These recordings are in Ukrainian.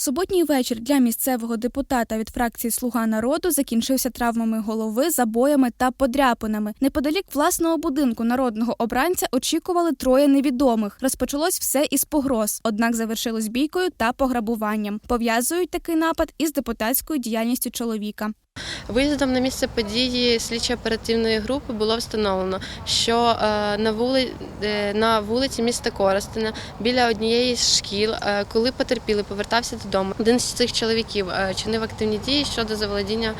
Суботній вечір для місцевого депутата від фракції Слуга народу закінчився травмами голови, забоями та подряпинами. Неподалік власного будинку народного обранця очікували троє невідомих. Розпочалось все із погроз, однак завершилось бійкою та пограбуванням. Пов'язують такий напад із депутатською діяльністю чоловіка. Виїздом на місце події слідчо-оперативної групи було встановлено, що е, на, вули... е, на вулиці міста Коростеня біля однієї з шкіл, е, коли потерпілий повертався додому, один з цих чоловіків чинив активні дії щодо заволодіння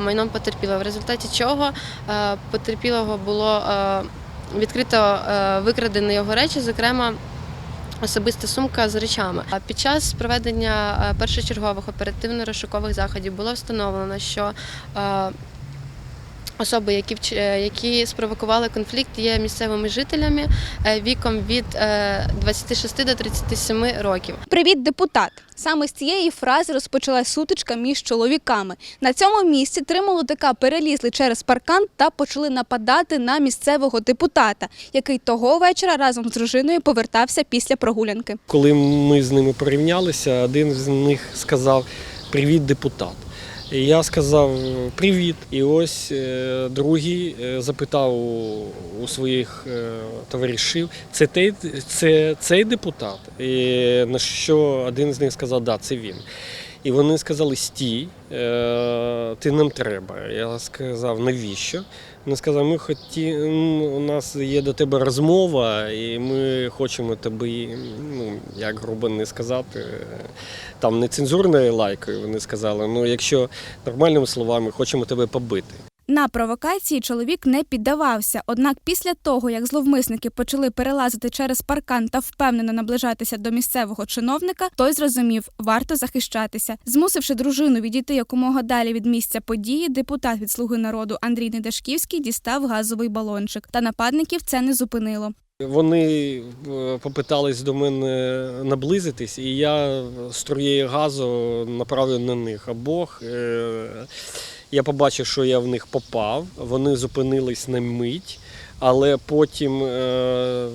майном потерпілого, в результаті чого потерпілого було відкрито викрадені його речі, зокрема. Особиста сумка з речами. А під час проведення е, першочергових оперативно-розшукових заходів було встановлено, що е, особи, які, е, які спровокували конфлікт, є місцевими жителями е, віком від е, 26 до 37 років. Привіт, депутат! Саме з цієї фрази розпочалась сутичка між чоловіками. На цьому місці три молодика перелізли через паркан та почали нападати на місцевого депутата, який того вечора разом з дружиною повертався після прогулянки. Коли ми з ними порівнялися, один з них сказав Привіт, депутат. І я сказав Привіт. І ось е, другий е, запитав у, своїх е, товаришів, це, той, це цей депутат? І на що один з них сказав, да, це він. І вони сказали, стій, е, ти нам треба. Я сказав, навіщо? Вони сказали, ми хоті... у нас є до тебе розмова, і ми хочемо тобі, ну як грубо не сказати, там? там нецензурною лайкою вони сказали. Ну, якщо нормальними словами, хочемо тебе побити. На провокації чоловік не піддавався. Однак, після того, як зловмисники почали перелазити через паркан та впевнено наближатися до місцевого чиновника, той зрозумів, варто захищатися. Змусивши дружину відійти якомога далі від місця події, депутат від слуги народу Андрій Недашківський дістав газовий балончик. Та нападників це не зупинило. Вони е, попитались до мене наблизитись, і я струєю газу направив на них обох. Е, Я побачив, що я в них попав. Вони зупинились на мить, але потім е,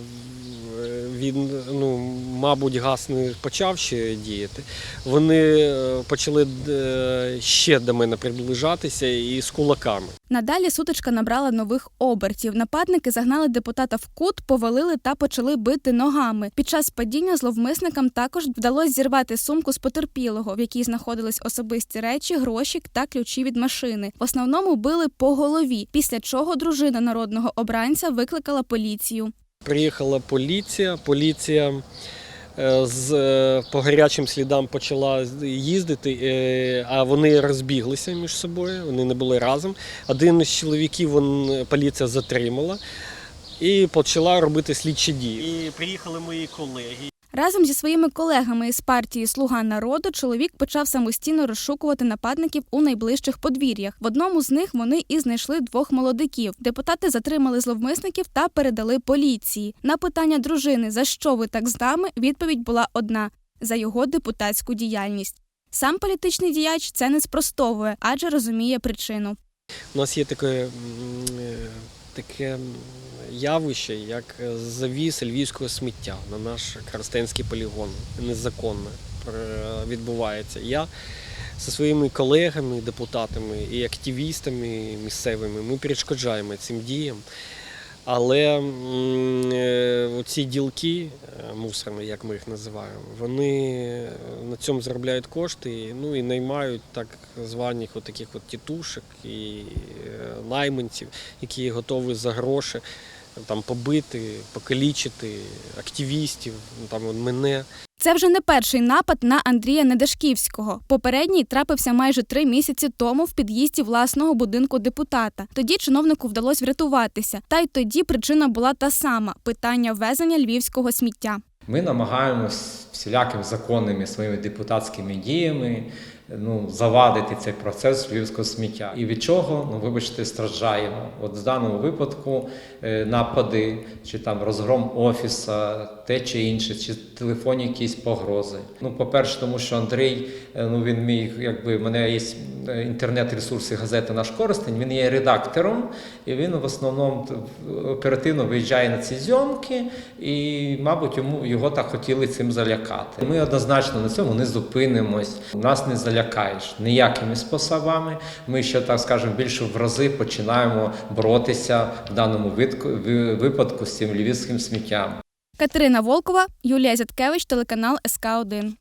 він, ну, мабуть, газ не почав ще діяти. Вони е, почали е, ще до мене приближатися і з кулаками. Надалі сутичка набрала нових обертів. Нападники загнали депутата в кут, повалили та почали бити ногами. Під час падіння зловмисникам також вдалося зірвати сумку з потерпілого, в якій знаходились особисті речі, гроші та ключі від машини. В основному били по голові, після чого дружина народного обранця викликала поліцію. Приїхала поліція. Поліція е, з е, по гарячим слідам почала їздити, е, а вони розбіглися між собою. Вони не були разом. Один із чоловіків він, поліція затримала і почала робити слідчі дії. І приїхали мої колеги. Разом зі своїми колегами із партії Слуга народу чоловік почав самостійно розшукувати нападників у найближчих подвір'ях. В одному з них вони і знайшли двох молодиків. Депутати затримали зловмисників та передали поліції. На питання дружини, за що ви так з нами, відповідь була одна за його депутатську діяльність. Сам політичний діяч це не спростовує, адже розуміє причину. У нас є таке, е, таке явище, як е, завіс львівського сміття на наш Коростенський полігон. Незаконно відбувається. Я зі своїми колегами, депутатами і активістами місцевими ми перешкоджаємо цим діям. Але е, оці ділки е, мусорні, як ми їх називаємо, вони на цьому заробляють кошти, ну і наймають так званих от таких от тітушок і найманців, які готові за гроші там побити, покалічити активістів, ну, там мене. Це вже не перший напад на Андрія Недашківського. Попередній трапився майже три місяці тому в під'їзді власного будинку депутата. Тоді чиновнику вдалося врятуватися. Та й тоді причина була та сама питання ввезення львівського сміття. Ми намагаємось всілякими законними своїми депутатськими діями ну, завадити цей процес львівського сміття. І від чого, ну вибачте, страждаємо. От в даному випадку е, напади, чи там розгром офіса, те чи інше, чи телефонні якісь погрози. Ну, по-перше, тому що Андрій, е, ну він мій, якби в мене є е, інтернет-ресурси газети Наш Коростень, він є редактором, і він в основному оперативно виїжджає на ці зйомки, і, мабуть, йому його так хотіли цим залякати. Ми однозначно на цьому не зупинимось. Нас не залякаєш ніякими способами. Ми ще так скажемо більше в рази починаємо боротися в даному випадку з цим львівським сміттям. Катерина Волкова, Юлія Зяткевич, телеканал СК 1